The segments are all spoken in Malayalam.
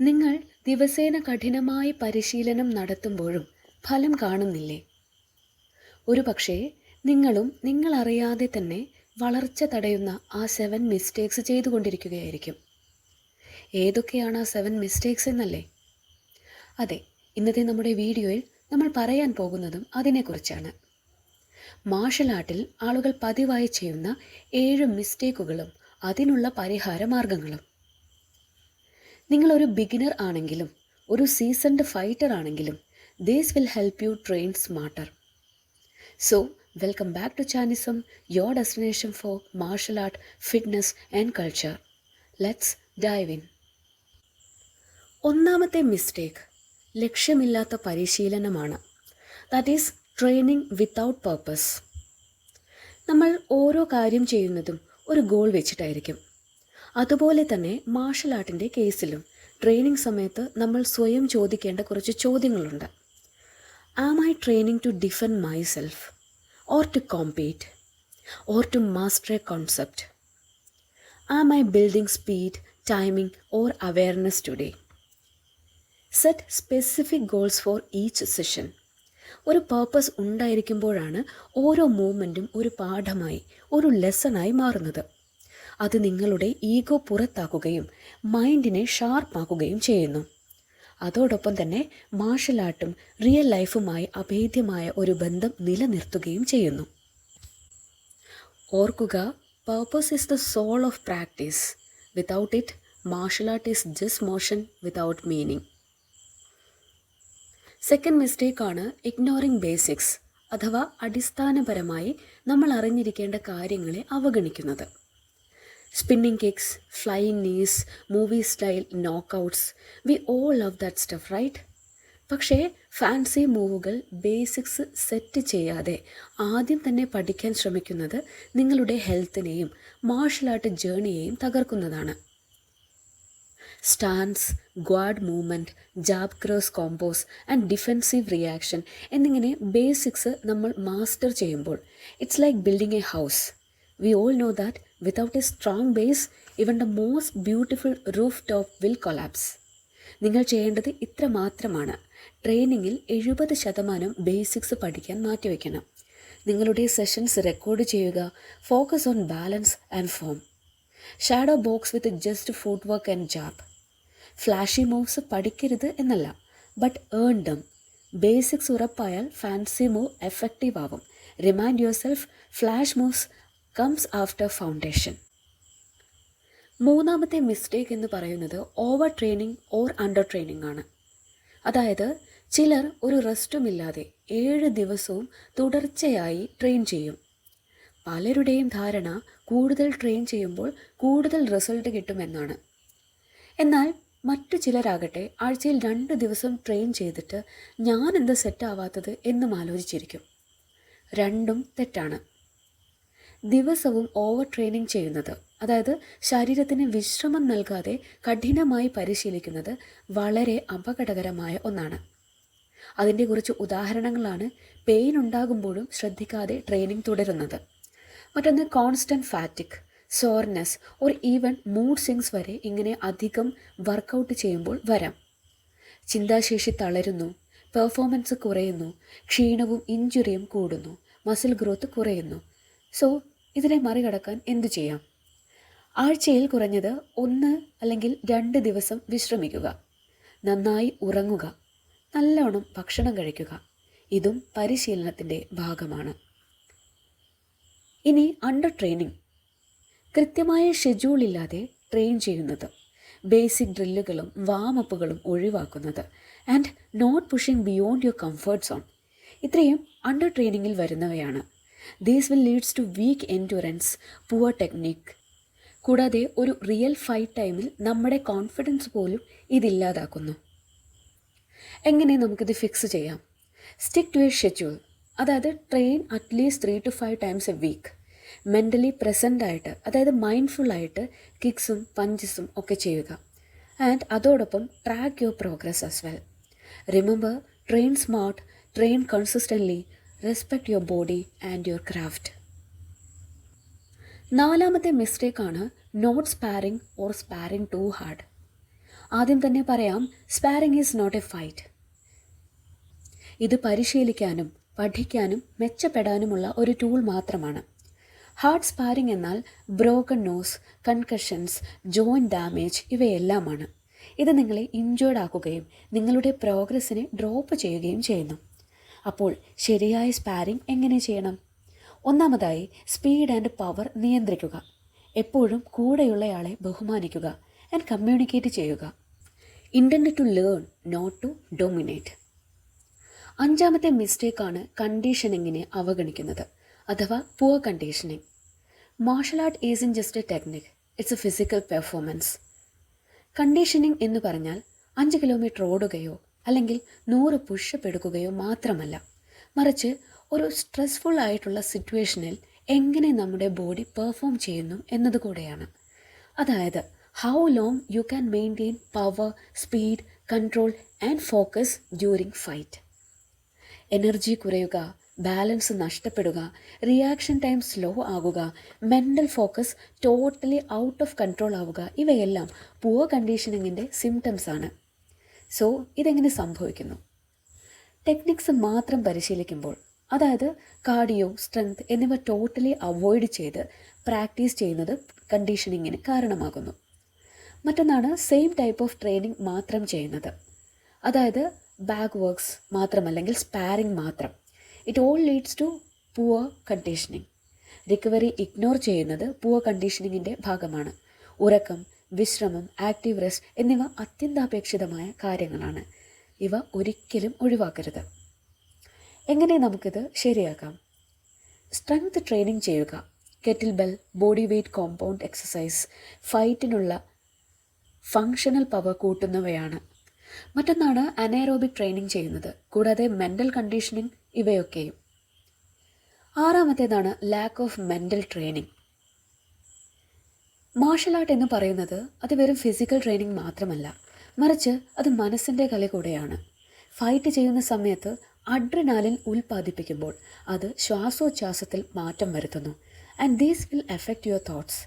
നിങ്ങൾ ദിവസേന കഠിനമായ പരിശീലനം നടത്തുമ്പോഴും ഫലം കാണുന്നില്ലേ? ഒരു പക്ഷേ നിങ്ങളും നിങ്ങളറിയാതെ തന്നെ വളർച്ച തടയുന്ന ആ സെവൻ മിസ്റ്റേക്സ് ചെയ്തുകൊണ്ടിരിക്കുകയായിരിക്കും. ഏതൊക്കെയാണ് ആ സെവൻ മിസ്റ്റേക്സ് എന്നല്ലേ? അതെ ഇന്നത്തെ നമ്മുടെ വീഡിയോയിൽ നമ്മൾ പറയാൻ പോകുന്നതും അതിനെക്കുറിച്ചാണ്. മാർഷൽ ആർട്ടിൽ ആളുകൾ പതിവായി ചെയ്യുന്ന ഏഴ് മിസ്റ്റേക്കുകളും അതിനുള്ള പരിഹാര മാർഗങ്ങളും. നിങ്ങളൊരു ബിഗിനർ ആണെങ്കിലും ഒരു സീസൺഡ് ഫൈറ്റർ ആണെങ്കിലും these will help you train smarter so welcome back to ചാനിസം your destination for martial art fitness and culture let's dive in ഒന്നാമത്തെ മിസ്റ്റേക്ക് ലക്ഷ്യമില്ലാത്ത പരിശീലനമാണ്. That is training without purpose നമ്മൾ ഓരോ കാര്യം ചെയ്യുന്നതും ഒരു ഗോൾ വെച്ചിട്ടായിരിക്കും. അതുപോലെ തന്നെ മാർഷൽ ആർട്ടിന്റെ കേസിലും ട്രെയിനിങ് സമയത്ത് നമ്മൾ സ്വയം ചോദിക്കേണ്ട കുറച്ച് ചോദ്യങ്ങളുണ്ട്. Am I training to defend myself or to compete or to master a concept am I building speed timing or awareness today set specific goals for each session ഒരു പേർപ്പസ് ഉണ്ടായിരിക്കുമ്പോഴാണ് ഓരോ മൂവ്മെന്റും ഒരു പാഠമായി ഒരു ലെസണായി മാറുന്നത്. അത് നിങ്ങളുടെ ഈഗോ പുറത്താക്കുകയും മൈൻഡിനെ ഷാർപ്പാക്കുകയും ചെയ്യുന്നു. അതോടൊപ്പം തന്നെ മാർഷൽ ആർട്ടും റിയൽ ലൈഫുമായി അഭേദ്യമായ ഒരു ബന്ധം നിലനിർത്തുകയും ചെയ്യുന്നു. ഓർക്കുക purpose is the soul of practice without it martial art is just motion without meaning second മിസ്റ്റേക്കാണ് ignoring basics അഥവാ അടിസ്ഥാനപരമായി നമ്മൾ അറിഞ്ഞിരിക്കേണ്ട കാര്യങ്ങളെ അവഗണിക്കുന്നത്. Spinning kicks flying knees movie style knockouts we all love that stuff right പക്ഷേ ഫാൻസി മൂവുകൾ ബേസിക്സ് സെറ്റ് ചെയ്യാതെ ആദ്യം തന്നെ പഠിക്കാൻ ശ്രമിക്കുന്നത് നിങ്ങളുടെ ഹെൽത്തിനെയും മാർഷൽ ആർട്ട് ജേണിയെയും തകർക്കുന്നതാണ്. Stance guard movement jab cross combos and defensive reaction എന്നിങ്ങനെ ബേസിക്സ് നമ്മൾ മാസ്റ്റർ ചെയ്യുമ്പോൾ it's like building a house we all know that without a strong base even the most beautiful roof top will collapse നിങ്ങൾ ചെയ്യേണ്ടത് ഇത്ര മാത്രമാണ്. ട്രെയിനിങ്ങിൽ എഴുപത് ശതമാനം ബേസിക്സ് പഠിക്കാൻ മാറ്റിവെക്കണം നിങ്ങളുടെ സെഷൻസ് റെക്കോർഡ് ചെയ്യുക focus on balance and form shadow box with just footwork and jab flashy moves പഠിക്കരുത് എന്നല്ല ബട്ട് ഏൺ ഡം ബേസിക്സ് ഉറപ്പായാൽ ഫാൻസി മൂവ് എഫക്റ്റീവ് ആവും. Remind yourself flash moves comes after foundation മൂന്നാമത്തെ മിസ്റ്റേക്ക് എന്ന് പറയുന്നത് over training or under training ആണ്. അതായത് ചിലർ ഒരു റെസ്റ്റുമില്ലാതെ ഏഴ് ദിവസവും തുടർച്ചയായി ട്രെയിൻ ചെയ്യും. പലരുടെയും ധാരണ കൂടുതൽ ട്രെയിൻ ചെയ്യുമ്പോൾ കൂടുതൽ റിസൾട്ട് കിട്ടുമെന്നാണ് എന്നാൽ മറ്റു ചിലരാകട്ടെ ആഴ്ചയിൽ രണ്ട് ദിവസം ട്രെയിൻ ചെയ്തിട്ട് ഞാൻ എന്താ സെറ്റ് ആവാത്തത് എന്നും ആലോചിച്ചിരിക്കും. രണ്ടും തെറ്റാണ്. ദിവസവും ഓവർ ട്രെയിനിങ് ചെയ്യുന്നത്. അതായത് ശരീരത്തിന് വിശ്രമം നൽകാതെ കഠിനമായി പരിശീലിക്കുന്നത് വളരെ അപകടകരമായ ഒന്നാണ്. അതിന്റെ കുറച്ച് ഉദാഹരണങ്ങളാണ് പെയിൻ ഉണ്ടാകുമ്പോഴും ശ്രദ്ധിക്കാതെ ട്രെയിനിങ് തുടരുന്നത്. മറ്റൊന്ന് constant fatigue soreness or even mood swings വരെ ഇങ്ങനെ അധികം വർക്കൗട്ട് ചെയ്യുമ്പോൾ വരാം. ചിന്താശേഷി തളരുന്നു പെർഫോമൻസ് കുറയുന്നു ക്ഷീണവും ഇഞ്ചുറിയും കൂടുന്നു മസിൽ ഗ്രോത്ത് കുറയുന്നു. സോ ഇതിനെ മറികടക്കാൻ എന്തു ചെയ്യാം? ആഴ്ചയിൽ കുറഞ്ഞത് ഒന്ന് അല്ലെങ്കിൽ രണ്ട് ദിവസം വിശ്രമിക്കുക. നന്നായി ഉറങ്ങുക. നല്ലോണം ഭക്ഷണം കഴിക്കുക. ഇതും പരിശീലനത്തിന്റെ ഭാഗമാണ്. ഇനി അണ്ടർ ട്രെയിനിങ്. കൃത്യമായ ഷെഡ്യൂൾ ഇല്ലാതെ ട്രെയിൻ ചെയ്യുന്നത്. ബേസിക് ഡ്രില്ലുകളും വാമപ്പുകളും ഒഴിവാക്കുന്നത്. And not pushing beyond your comfort zone. ഇത്രയും അണ്ടർ ട്രെയിനിങ്ങിൽ വരുന്നവയാണ് these will leads to weak endurance poor technique കൂടാതെ ഒരു റിയൽ ഫൈറ്റ് ടൈമിൽ നമ്മുടെ കോൺഫിഡൻസ് പോലും ഇതില്ലാതാക്കുന്നു എങ്ങനെ നമുക്കിത് ഫിക്സ് ചെയ്യാം? സ്റ്റിക്ക് ടു എ ഷെഡ്യൂൾ അതായത് train at least three to five times a week mentally present ആയിട്ട് അതായത് മൈൻഡ്ഫുൾ ആയിട്ട് കിക്സും പഞ്ചസും ഒക്കെ ചെയ്യുക. ആൻഡ് അതോടൊപ്പം track your progress as well remember train smart train consistently respect your body and your craft നാലാമത്തെ മിസ്റ്റേക്കാണ് not sparring or sparring too hard ആദ്യം തന്നെ പറയാം sparring is not a fight ഇത് പരിശീലിക്കാനും പഠിക്കാനും മെച്ചപ്പെടാനുമുള്ള ഒരു ടൂൾ മാത്രമാണ്. ഹാർഡ് സ്പാരിങ് എന്നാൽ broken nose concussions joint damage ഇവയെല്ലാമാണ്. ഇത് നിങ്ങളെ ഇഞ്ചേർഡ് ആക്കുകയും നിങ്ങളുടെ പ്രോഗ്രസ്സിനെ ഡ്രോപ്പ് ചെയ്യുകയും ചെയ്യുന്നു. അപ്പോൾ ശരിയായ സ്പാരിംഗ് എങ്ങനെ ചെയ്യണം? ഒന്നാമതായി സ്പീഡ് ആൻഡ് പവർ നിയന്ത്രിക്കുക. എപ്പോഴും കൂടെയുള്ളയാളെ ബഹുമാനിക്കുക ആൻഡ് കമ്മ്യൂണിക്കേറ്റ് ചെയ്യുക. Internet to learn not to dominate അഞ്ചാമത്തെ മിസ്റ്റേക്കാണ് കണ്ടീഷനിങ്ങിനെ അവഗണിക്കുന്നത് അഥവാ poor conditioning martial art is in just a technique it's a physical performance conditioning എന്ന് പറഞ്ഞാൽ അഞ്ച് കിലോമീറ്റർ ഓടുകയോ അല്ലെങ്കിൽ നൂറ് പുഷപ്പ് എടുക്കുകയോ മാത്രമല്ല. മറിച്ച് ഒരു സ്ട്രെസ്ഫുൾ ആയിട്ടുള്ള സിറ്റുവേഷനിൽ എങ്ങനെ നമ്മുടെ ബോഡി പെർഫോം ചെയ്യുന്നു എന്നതുകൂടെയാണ് അതായത് how long you can maintain power speed control and focus during fight energy കുറയുക ബാലൻസ് നഷ്ടപ്പെടുക റിയാക്ഷൻ ടൈം സ്ലോ ആകുക mental focus totally out of control ആവുക ഇവയെല്ലാം പുവർ കണ്ടീഷനിങ്ങിന്റെ സിംറ്റംസ് ആണ്. സോ ഇതെങ്ങനെ സംഭവിക്കുന്നു? ടെക്നിക്സ് മാത്രം പരിശീലിക്കുമ്പോൾ അതായത് കാർഡിയോ സ്ട്രെങ്ത് എന്നിവ ടോട്ടലി അവോയ്ഡ് ചെയ്ത് പ്രാക്ടീസ് ചെയ്യുന്നത് കണ്ടീഷനിങ്ങിന് കാരണമാകുന്നു. മറ്റൊന്നാണ് സെയിം ടൈപ്പ് ഓഫ് ട്രെയിനിങ് മാത്രം ചെയ്യുന്നത്. അതായത് ബാക്ക് വർക്ക്സ് മാത്രമല്ലെങ്കിൽ സ്പാരിങ് മാത്രം. It all leads to poor conditioning recovery ignore ചെയ്യുന്നത് പുവർ കണ്ടീഷനിങ്ങിന്റെ ഭാഗമാണ്. ഉറക്കം വിശ്രമം ആക്റ്റീവ് റെസ്റ്റ് എന്നിവ അത്യന്താപേക്ഷിതമായ കാര്യങ്ങളാണ്. ഇവ ഒരിക്കലും ഒഴിവാക്കരുത്. എങ്ങനെ നമുക്കിത് ശരിയാക്കാം? സ്ട്രെങ്ത് ട്രെയിനിങ് ചെയ്യുക. Kettlebell body weight compound exercise ഫൈറ്റിനുള്ള functional power കൂട്ടുന്നവയാണ്. മറ്റൊന്നാണ് അനേറോബിക് ട്രെയിനിങ് ചെയ്യുന്നത് കൂടാതെ മെന്റൽ കണ്ടീഷനിങ് ഇവയൊക്കെയും. ആറാമത്തേതാണ് lack of mental training martial art എന്ന് പറയുന്നത് അത് വെറും ഫിസിക്കൽ ട്രെയിനിങ് മാത്രമല്ല. മറിച്ച് അത് മനസ്സിന്റെ കല കൂടെയാണ്. ഫൈറ്റ് ചെയ്യുന്ന സമയത്ത് അഡ്രിനാലിൻ ഉൽപ്പാദിപ്പിക്കുമ്പോൾ അത് ശ്വാസോച്ഛ്വാസത്തിൽ മാറ്റം വരുത്തുന്നു. And these will affect your thoughts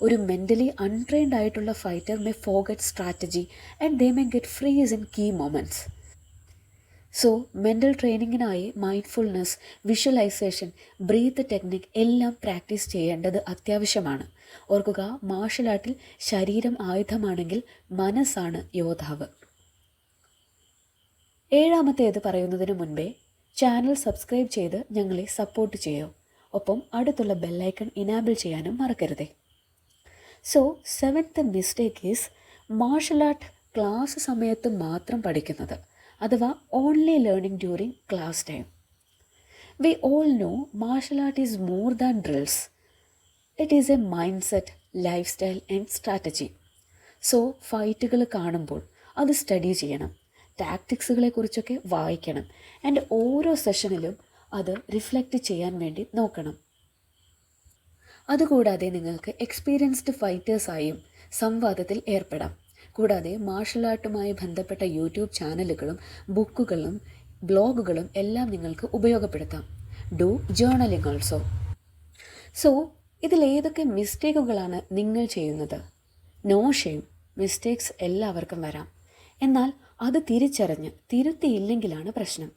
ഒരു മെന്റലി അൺട്രെയിൻഡ് ആയിട്ടുള്ള fighter may forget strategy and they may get freeze in key moments so mental ട്രെയിനിങ്ങിനായി mindfulness visualisation breath technique എല്ലാം പ്രാക്ടീസ് ചെയ്യേണ്ടത് അത്യാവശ്യമാണ്. ഓർക്കുക മാർഷൽ ആർട്ടിൽ ശരീരം ആയുധമാണെങ്കിൽ മനസ്സാണ് യോദ്ധാവ്. ഏഴാമത്തേത് പറയുന്നതിന് മുൻപേ ചാനൽ സബ്സ്ക്രൈബ് ചെയ്ത് ഞങ്ങളെ സപ്പോർട്ട് ചെയ്യൂ. ഒപ്പം അടുത്തുള്ള ബെല്ലൈക്കൺ ഇനാബിൾ ചെയ്യാനും മറക്കരുതേ. So seventh mistake is martial art class സമയത്ത് മാത്രം പഠിക്കുന്നത്. അഥവാ only learning during class time we all know martial art is more than drills it is a mindset lifestyle and strategy so ഫൈറ്റുകൾ കാണുമ്പോൾ അത് സ്റ്റഡി ചെയ്യണം. ടാക്ടിക്സുകളെ കുറിച്ചൊക്കെ വായിക്കണം. ആൻഡ് ഓരോ സെഷനിലും അത് റിഫ്ലക്റ്റ് ചെയ്യാൻ വേണ്ടി നോക്കണം. അതുകൂടാതെ നിങ്ങൾക്ക് എക്സ്പീരിയൻസ്ഡ് ഫൈറ്റേഴ്സായും സംവാദത്തിൽ ഏർപ്പെടാം. കൂടാതെ മാർഷൽ ആർട്ടുമായി ബന്ധപ്പെട്ട യൂട്യൂബ് ചാനലുകളും ബുക്കുകളും ബ്ലോഗുകളും എല്ലാം നിങ്ങൾക്ക് ഉപയോഗപ്പെടുത്താം. ഡു ജേർണലിംഗ് ഓൾസോ സോ ഇതിലേതൊക്കെ മിസ്റ്റേക്കുകളാണ് നിങ്ങൾ ചെയ്യുന്നത്? No shame. മിസ്റ്റേക്സ് എല്ലാവർക്കും വരാം. എന്നാൽ അത് തിരിച്ചറിഞ്ഞ് തിരുത്തിയില്ലെങ്കിലാണ് പ്രശ്നം.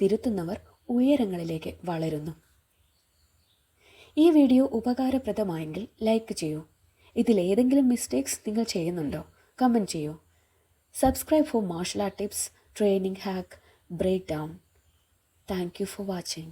തിരുത്തുന്നവർ ഉയരങ്ങളിലേക്ക് വളരുന്നു. ഈ വീഡിയോ ഉപകാരപ്രദമായെങ്കിൽ ലൈക്ക് ചെയ്യൂ. ഇതിലേതെങ്കിലും മിസ്റ്റേക്സ് നിങ്ങൾ ചെയ്യുന്നുണ്ടോ? കമന്റ് ചെയ്യൂ. Subscribe for martial art tips training hack breakdown thank you for watching